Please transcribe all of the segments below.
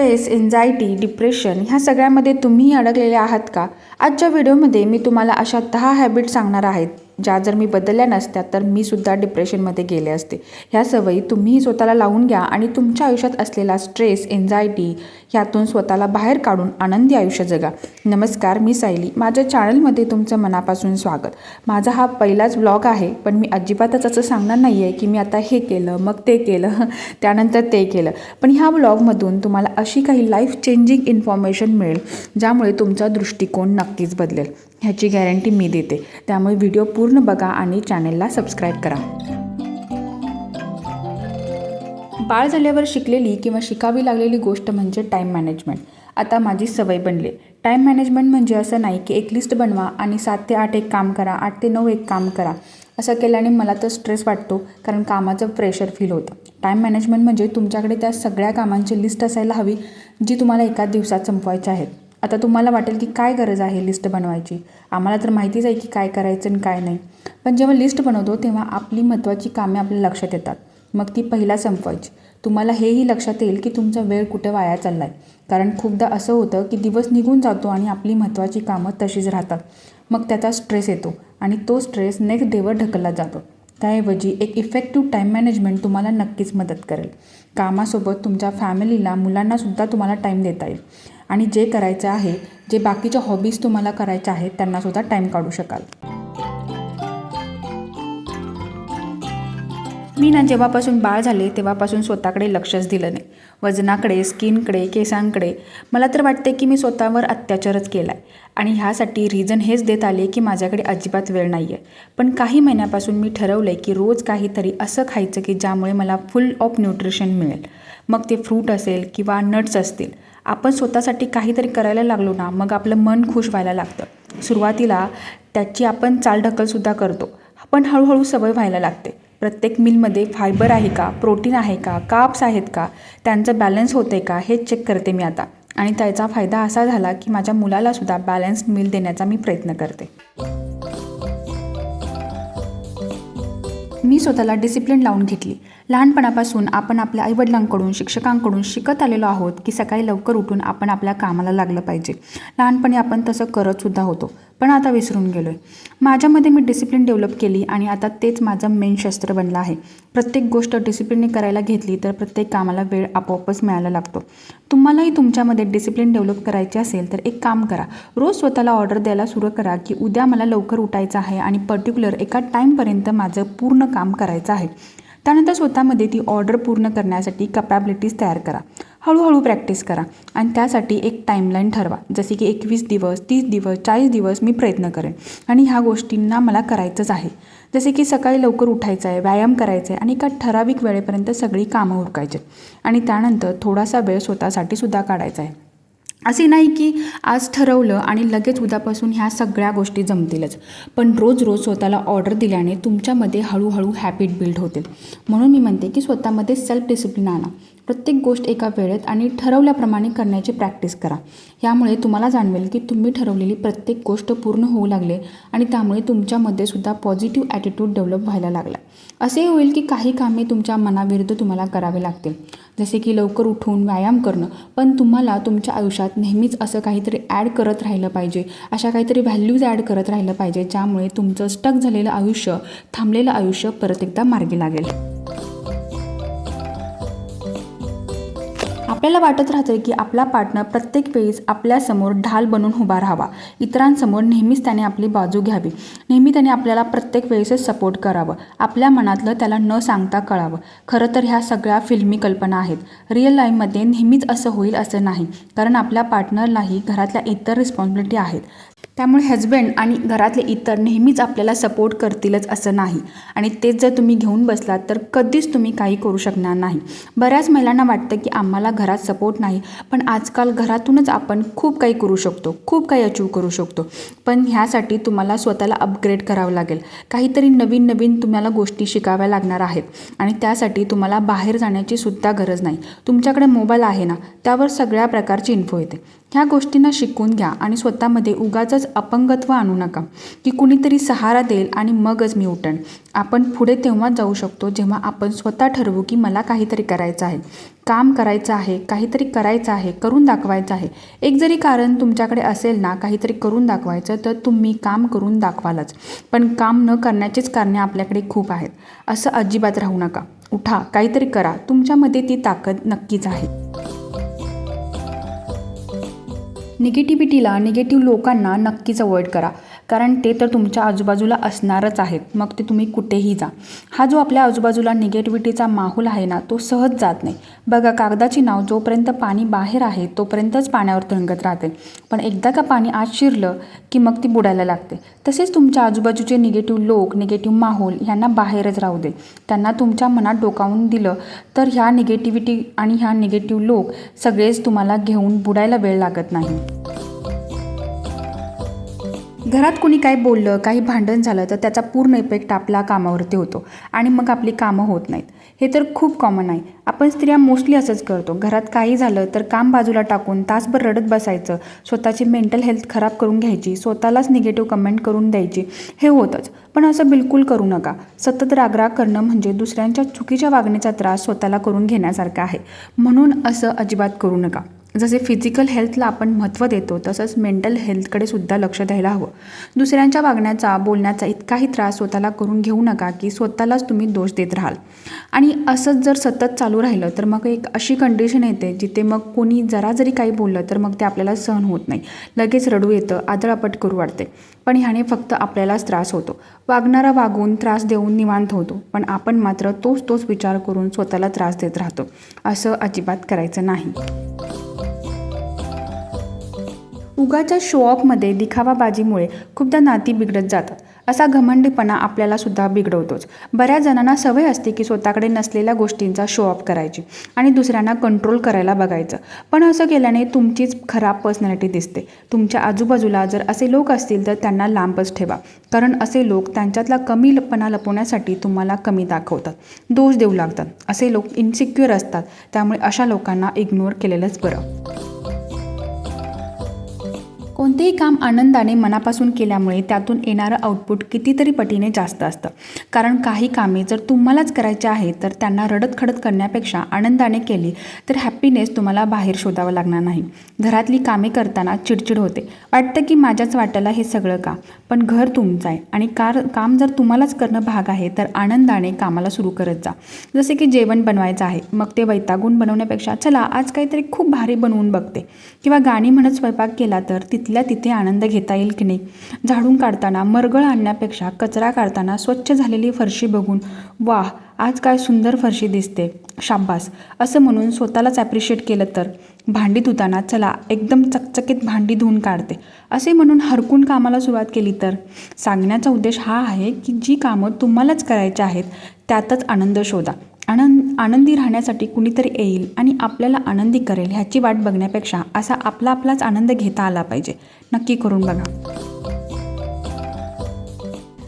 Stress anxiety depression ह्या सगळ्यामध्ये तुम्ही अडकलेले आहात का? आजच्या व्हिडिओमध्ये मी तुम्हाला अशा दहा हॅबिट सांगणार आहेत. ज्या जर मी बदलल्या नसत्या तर मी सुद्धा डिप्रेशनमध्ये गेले असते. ह्या सवयी तुम्ही स्वतःला लावून घ्या आणि तुमच्या आयुष्यात असलेला स्ट्रेस एन्झायटी ह्यातून स्वतःला बाहेर काढून आनंदी आयुष्य जगा. नमस्कार मी सायली. माझ्या चॅनलमध्ये तुमचं मनापासून स्वागत. माझा हा पहिलाच ब्लॉग आहे पण मी अजिबातच असं सांगणार नाही आहे की मी आता हे केलं मग ते केलं त्यानंतर ते केलं. पण ह्या ब्लॉगमधून तुम्हाला अशी काही लाईफ चेंजिंग इन्फॉर्मेशन मिळेल ज्यामुळे तुमचा दृष्टिकोन नक्कीच बदलेल. ह्याची गॅरंटी मी देते. त्यामुळे व्हिडिओ पूर्ण बघा आणि चॅनेलला सबस्क्राईब करा. बाळ झाल्यावर शिकलेली किंवा शिकावी लागलेली गोष्ट म्हणजे टाईम मॅनेजमेंट आता माझी सवय बनली. टाईम मॅनेजमेंट म्हणजे असं नाही की एक लिस्ट बनवा आणि सात ते आठ एक काम करा आठ ते नऊ एक काम करा. असं केल्याने मला तर स्ट्रेस वाटतो कारण कामाचं प्रेशर फील होतं. टाईम मॅनेजमेंट म्हणजे तुमच्याकडे त्या सगळ्या कामांची लिस्ट असायला हवी जी तुम्हाला एका दिवसात संपवायची आहेत. आता तुम्हाला वाटेल की काय गरज आहे लिस्ट बनवायची? आम्हाला तर माहितीच आहे की काय करायचं आणि काय नाही. पण जेव्हा लिस्ट बनवतो तेव्हा आपली महत्त्वाची कामे आपल्या लक्षात येतात. मग ती पहिला संपवायची. तुम्हाला हेही लक्षात येईल की तुमचा वेळ कुठे वाया चालला आहे कारण खूपदा असं होतं की दिवस निघून जातो आणि आपली महत्त्वाची कामं तशीच राहतात. मग त्याचा स्ट्रेस येतो आणि तो स्ट्रेस नेक्स्ट डेवर ढकलला जातो. त्याऐवजी एक इफेक्टिव्ह टाईम मॅनेजमेंट तुम्हाला नक्कीच मदत करेल. कामासोबत तुमच्या फॅमिलीला मुलांनासुद्धा तुम्हाला टाईम देता येईल. आणि जे करायचं आहे जे बाकीच्या हॉबीज तुम्हाला करायच्या आहेत त्यांनासुद्धा टाईम काढू शकाल. मी ना जेव्हापासून बाळ झाले तेव्हापासून स्वतःकडे लक्षच दिलं नाही. वजनाकडे स्किनकडे केसांकडे. मला तर वाटते की मी स्वतःवर अत्याचारच केला आहे आणि ह्यासाठी रिझन हेच देत आले की माझ्याकडे अजिबात वेळ नाही आहे पण काही महिन्यापासून मी ठरवलं आहे की रोज काहीतरी असं खायचं की ज्यामुळे मला फुल ऑफ न्यूट्रिशन मिळेल. मग ते फ्रूट असेल किंवा नट्स असतील. आपण स्वतःसाठी काहीतरी करायला लागलो ना मग आपलं मन खुश व्हायला लागतं. सुरुवातीला त्याची आपण चालढकलसुद्धा करतो. पण हळूहळू सवय व्हायला लागते. प्रत्येक मिलमध्ये फायबर आहे का प्रोटीन आहे का काप्स आहेत का त्यांचं बॅलन्स होतं आहे का हे चेक करते मी आता. आणि त्याचा फायदा असा झाला की माझ्या मुलालासुद्धा बॅलन्स मिल देण्याचा मी प्रयत्न करते. मी स्वतःला डिसिप्लिन लावून घेतली. लहानपणापासून आपण आपल्या आईवडिलांकडून शिक्षकांकडून शिकत आलेलो आहोत की सकाळी लवकर उठून आपण आपल्या कामाला लागलं पाहिजे. लहानपणी आपण तसं करतसुद्धा होतो पण आता विसरून गेलो आहे माझ्यामध्ये मी डिसिप्लिन डेव्हलप केली आणि आता तेच माझं मेन शस्त्र बनलं आहे. प्रत्येक गोष्ट डिसिप्लिनने करायला घेतली तर प्रत्येक कामाला वेळ आपोआपच मिळायला लागतो. तुम्हालाही तुमच्यामध्ये डिसिप्लिन डेव्हलप करायची असेल तर एक काम करा. रोज स्वतःला ऑर्डर द्यायला सुरू करा की उद्या मला लवकर उठायचं आहे आणि पर्टिक्युलर एका टाईमपर्यंत माझं पूर्ण काम करायचं आहे. त्यानंतर स्वतःमध्ये ती ऑर्डर पूर्ण करण्यासाठी कपॅबिलिटीज तयार करा. हळूहळू प्रॅक्टिस करा आणि त्यासाठी एक टाईमलाईन ठरवा. जसे की एकवीस दिवस तीस दिवस चाळीस दिवस मी प्रयत्न करेन. आणि ह्या गोष्टींना मला करायचंच आहे. जसे की सकाळी लवकर उठायचं आहे व्यायाम करायचा आहे आणि एका ठराविक वेळेपर्यंत सगळी कामं उरकायचे आणि त्यानंतर थोडासा वेळ स्वतःसाठी सुद्धा काढायचा आहे असे नाही की आज ठरवलं आणि लगेच उद्यापासून ह्या सगळ्या गोष्टी जमतीलच. पण रोज रोज स्वतःला ऑर्डर दिल्याने तुमच्यामध्ये हळूहळू हॅबिट बिल्ड होतील म्हणून मी म्हणते की स्वतःमध्ये सेल्फ डिसिप्लिन आणा. प्रत्येक गोष्ट एका वेळेत आणि ठरवल्याप्रमाणे करण्याची प्रॅक्टिस करा. यामुळे तुम्हाला जाणवेल की तुम्ही ठरवलेली प्रत्येक गोष्ट पूर्ण होऊ लागले आणि त्यामुळे तुमच्यामध्ये सुद्धा पॉझिटिव्ह ॲटिट्यूड डेव्हलप व्हायला लागला. असे होईल की काही कामे तुमच्या मनाविरुद्ध तुम्हाला करावे लागतील. जसे की लवकर उठून व्यायाम करणं पण तुम्हाला तुमच्या आयुष्यात नेहमीच असं काहीतरी ॲड करत राहिलं पाहिजे अशा काहीतरी व्हॅल्यूज ॲड करत राहिलं पाहिजे ज्यामुळे तुमचं स्टक झालेलं आयुष्य थांबलेलं आयुष्य परत एकदा मार्गी लागेल. आपल्याला वाटत राहतं की आपला पार्टनर प्रत्येक वेळीच आपल्यासमोर ढाल बनून उभा राहावा. इतरांसमोर नेहमीच त्याने आपली बाजू घ्यावी. नेहमी त्याने आपल्याला प्रत्येक वेळेसच सपोर्ट करावं. आपल्या मनातलं त्याला न सांगता कळावं. खरं तर ह्या सगळ्या फिल्मी कल्पना आहेत. रिअल लाईफमध्ये नेहमीच असं होईल असं नाही. कारण आपल्या पार्टनरलाही घरातल्या इतर रिस्पॉन्सिबिलिटी आहेत. त्यामुळे हजबंड आणि घरातले इतर नेहमीच आपल्याला सपोर्ट करतीलच असं नाही. आणि तेच जर तुम्ही घेऊन बसलात तर कधीच तुम्ही काही करू शकणार नाही. बऱ्याच महिलांना वाटतं की आम्हाला घरात सपोर्ट नाही पण आजकाल घरातूनच आपण खूप काही करू शकतो खूप काही अचीव करू शकतो. पण ह्यासाठी तुम्हाला स्वतःला अपग्रेड करावं लागेल. काहीतरी नवीन नवीन तुम्हाला गोष्टी शिकाव्या लागणार आहेत. आणि त्यासाठी तुम्हाला बाहेर जाण्याची सुद्धा गरज नाही. तुमच्याकडे मोबाईल आहे ना त्यावर सगळ्या प्रकारची इन्फो येते. ह्या गोष्टींना शिकून घ्या आणि स्वतःमध्ये उगाचच अपंगत्व आणू नका. की कुणीतरी सहारा देईल आणि मगच मी उठण आपण पुढे तेव्हाच जाऊ शकतो जेव्हा आपण स्वतः ठरवू की मला काहीतरी करायचं आहे. काम करायचं आहे काहीतरी करायचं आहे करून दाखवायचं आहे. एक जरी कारण तुमच्याकडे असेल ना काहीतरी करून दाखवायचं तर तुम्ही काम करून दाखवालच. पण काम न करण्याचीच कारणे आपल्याकडे खूप आहेत. असं अजिबात राहू नका. उठा काहीतरी करा. तुमच्यामध्ये ती ताकद नक्कीच आहे. निगेटिव्हिटीला निगेटिव्ह लोकांना नक्कीच अवॉइड करा. कारण ते तर तुमच्या आजूबाजूला असणारच आहेत. मग ते तुम्ही कुठेही जा. हा जो आपल्या आजूबाजूला निगेटिव्हिटीचा माहोल आहे ना तो सहज जात नाही. बघा कागदाची नाव जोपर्यंत पाणी बाहेर आहे तोपर्यंतच पाण्यावर तरंगत राहते. पण एकदा का पाणी आत शिरलं की मग ती बुडायला लागते. तसेच तुमच्या आजूबाजूचे निगेटिव्ह लोक निगेटिव्ह माहोल ह्यांना बाहेरच राहू दे. त्यांना तुमच्या मनात डोकावून दिलं तर ह्या निगेटिव्हिटी आणि ह्या निगेटिव्ह लोक सगळेच तुम्हाला घेऊन बुडायला वेळ लागत नाही. घरात कोणी काही बोललं काही भांडण झालं तर त्याचा पूर्ण इफेक्ट आपल्या कामावरती होतो. आणि मग आपली कामं होत नाहीत. हे तर खूप कॉमन आहे. आपण स्त्रिया मोस्टली असंच करतो. घरात काही झालं तर काम बाजूला टाकून तासभर रडत बसायचं. स्वतःची मेंटल हेल्थ खराब करून घ्यायची. स्वतःलाच निगेटिव्ह कमेंट करून द्यायची. हे होतंच. पण असं बिलकुल करू नका. सतत रागराग करणं म्हणजे दुसऱ्यांच्या चुकीच्या वागण्याचा त्रास स्वतःला करून घेण्यासारखा आहे. म्हणून असं अजिबात करू नका. जसे फिजिकल हेल्थला आपण महत्त्व देतो तसंच मेंटल हेल्थकडे सुद्धा लक्ष द्यायला हवं. दुसऱ्यांच्या वागण्याचा बोलण्याचा इतकाही त्रास स्वतःला करून घेऊ नका की स्वतःलाच तुम्ही दोष देत राहाल. आणि असंच जर सतत चालू राहिलं तर मग एक अशी कंडिशन येते जिथे मग कोणी जरा जरी काही बोललं तर मग ते आपल्याला सहन होत नाही. लगेच रडू येतं आदळापट करू वाटते. पण ह्याने फक्त आपल्यालाच त्रास होतो. वागणारा वागून त्रास देऊन निवांत होतो पण आपण मात्र तोच तोच विचार करून स्वतःला त्रास देत राहतो. असं अजिबात करायचं नाही. उगाच्या शो ऑफमध्ये दिखावाबाजीमुळे खूपदा नाती बिघडत जातात. असा घमंडीपणा आपल्याला सुद्धा बिघडवतोच. बऱ्याच जणांना सवय असते की स्वतःकडे नसलेल्या गोष्टींचा शो ऑफ करायची आणि दुसऱ्यांना कंट्रोल करायला बघायचं. पण असं केल्याने तुमचीच खराब पर्सनॅलिटी दिसते. तुमच्या आजूबाजूला जर असे लोक असतील तर त्यांना लांबच ठेवा. कारण असे लोक त्यांच्यातला कमीपणा लपवण्यासाठी तुम्हाला कमी दाखवतात. दोष देऊ लागतात. असे लोक इन्सिक्युअर असतात. त्यामुळे अशा लोकांना इग्नोर केलेलंच बरं. कोणतेही काम आनंदाने मनापासून केल्यामुळे त्यातून येणारं आउटपुट कितीतरी पटीने जास्त असतं. कारण काही कामे जर तुम्हालाच करायचे आहे तर त्यांना रडत खडत करण्यापेक्षा आनंदाने केली तर हॅपीनेस तुम्हाला बाहेर शोधावं लागणार नाही. घरातली कामे करताना चिडचिड होते. वाटतं की माझ्याच वाट्याला हे सगळं का? पण घर तुमचं आहे आणि कार काम जर तुम्हालाच करणं भाग आहे तर आनंदाने कामाला सुरू करत जा. जसे की जेवण बनवायचं आहे मग ते वैतागून बनवण्यापेक्षा चला आज काहीतरी खूप भारी बनवून बघते. किंवा गाणी म्हणत स्वयंपाक केला तर तिथल्या तिथे आनंद घेता येईल की नाही? झाडून काढताना मरगळ आणण्यापेक्षा कचरा काढताना स्वच्छ झालेली फरशी बघून वाह आज काय सुंदर फरशी दिसते शाब्बास असं म्हणून स्वतःलाच ॲप्रिशिएट केलं तर भांडी धुताना चला एकदम चकचकीत भांडी धुवून काढते असे म्हणून हरकून कामाला सुरुवात केली तर सांगण्याचा उद्देश हा आहे की जी कामं तुम्हालाच करायची आहेत त्यातच आनंद शोधा. आनंद आनंदी राहण्यासाठी कुणीतरी येईल आणि आपल्याला आनंदी करेल ह्याची वाट बघण्यापेक्षा असा आपला आपलाच आनंद घेता आला पाहिजे. नक्की करून बघा.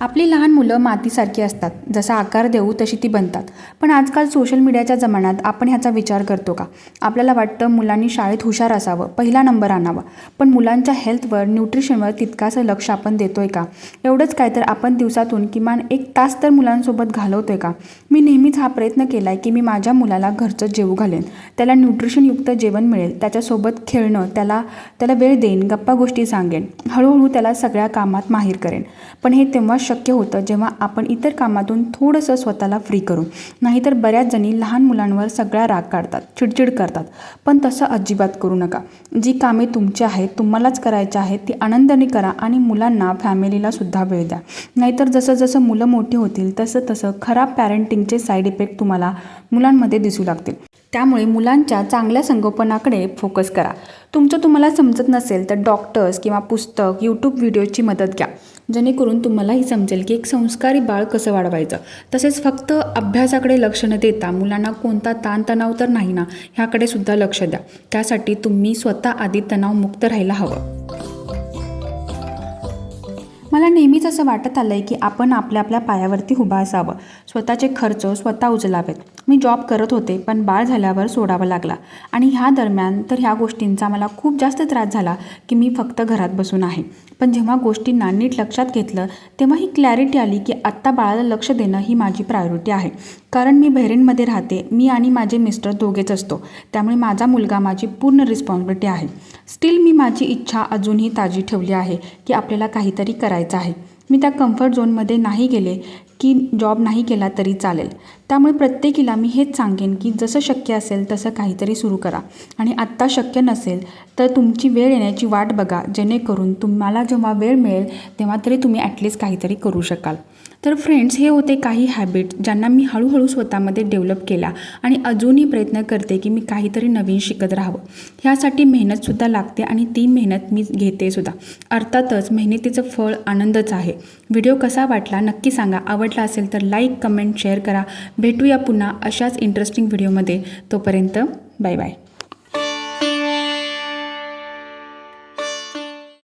आपली लहान मुलं मातीसारखी असतात. जसा आकार देऊ तशी ती बनतात. पण आजकाल सोशल मीडियाच्या जमान्यात आपण ह्याचा विचार करतो का? आपल्याला वाटतं मुलांनी शाळेत हुशार असावं पहिला नंबर आणावा. पण मुलांच्या हेल्थवर न्यूट्रिशनवर तितकासं लक्ष आपण देतोय का? एवढंच काय तर आपण दिवसातून किमान एक तास तर मुलांसोबत घालवतोय का? मी नेहमीच हा प्रयत्न केला आहे की मी माझ्या मुलाला घरचं जेवू घालेन. त्याला न्यूट्रिशनयुक्त जेवण मिळेल. त्याच्यासोबत खेळणं त्याला त्याला वेळ देईन गप्पा गोष्टी सांगेन. हळूहळू त्याला सगळ्या कामात माहीर करेन. पण हे तेव्हा शक्य होतं जेव्हा आपण इतर कामातून थोडंसं स्वतःला फ्री करू नाहीतर बऱ्याच जणी लहान मुलांवर सगळा राग काढतात चिडचिड करतात. पण तसं अजिबात करू नका. जी कामे तुमची आहेत तुम्हालाच करायची आहेत ती आनंदाने करा आणि मुलांना फॅमिलीला सुद्धा वेळ द्या. नाहीतर जसं जसं मुलं मोठी होतील तसं तसं खराब पॅरेंटिंगचे साईड इफेक्ट तुम्हाला मुलांमध्ये दिसू लागतील. त्यामुळे मुलांच्या चांगल्या संगोपनाकडे फोकस करा. तुमचं तुम्हाला समजत नसेल तर डॉक्टर्स किंवा पुस्तक यूट्यूब व्हिडिओची मदत घ्या. जेणेकरून तुम्हालाही समजेल की एक संस्कारी बाळ कसं वाढवायचं. तसेच फक्त अभ्यासाकडे लक्ष न देता मुलांना कोणता ताणतणाव तर नाही ना ह्याकडे सुद्धा लक्ष द्या. त्यासाठी तुम्ही स्वतः आधी तणावमुक्त राहायला हवं. मला नेहमीच असं वाटत आलं आहे की आपण आपल्या आपल्या पायावरती उभा असावं. स्वतःचे खर्च स्वतः उचलावेत. मी जॉब करत होते पण बाळ झाल्यावर सोडावा लागला. आणि ह्या दरम्यान तर ह्या गोष्टींचा मला खूप जास्त त्रास झाला की मी फक्त घरात बसून आहे. पण जेव्हा गोष्टींना नीट लक्षात घेतलं तेव्हा ही क्लॅरिटी आली की आत्ता बाळाला लक्ष देणं ही माझी प्रायोरिटी आहे. कारण मी बहिरीनमध्ये राहते मी आणि माझे मिस्टर दोघेच असतो. त्यामुळे माझा मुलगा माझी पूर्ण रिस्पॉन्सिबिलिटी आहे. स्टील मी माझी इच्छा अजूनही ताजी ठेवली आहे की आपल्याला काहीतरी करायचं आहे. मी त्या कम्फर्ट झोनमध्ये नाही गेले की जॉब नाही केला तरी चालेल. त्यामुळे प्रत्येकीला मी हेच सांगेन की जसं शक्य असेल तसं काहीतरी सुरू करा. आणि आत्ता शक्य नसेल तर तुमची वेळ येण्याची वाट बघा जेणेकरून तुम्हाला जेव्हा वेळ मिळेल तेव्हा तरी तुम्ही ॲटलिस्ट काहीतरी करू शकाल. तर फ्रेंड्स हे होते काही हॅबिट ज्यांना मी हळूहळू स्वतःमध्ये डेव्हलप केला आणि अजूनही प्रयत्न करते की मी काहीतरी नवीन शिकत राहावं. ह्यासाठी मेहनतसुद्धा लागते आणि ती मेहनत मी घेते सुद्धा. अर्थातच मेहनतीचं फळ आनंदच आहे. व्हिडिओ कसा वाटला नक्की सांगा. आवडला असेल तर लाईक कमेंट शेअर करा. भेटूया पुन्हा अशाच इंटरेस्टिंग व्हिडिओमध्ये तोपर्यंत बाय बाय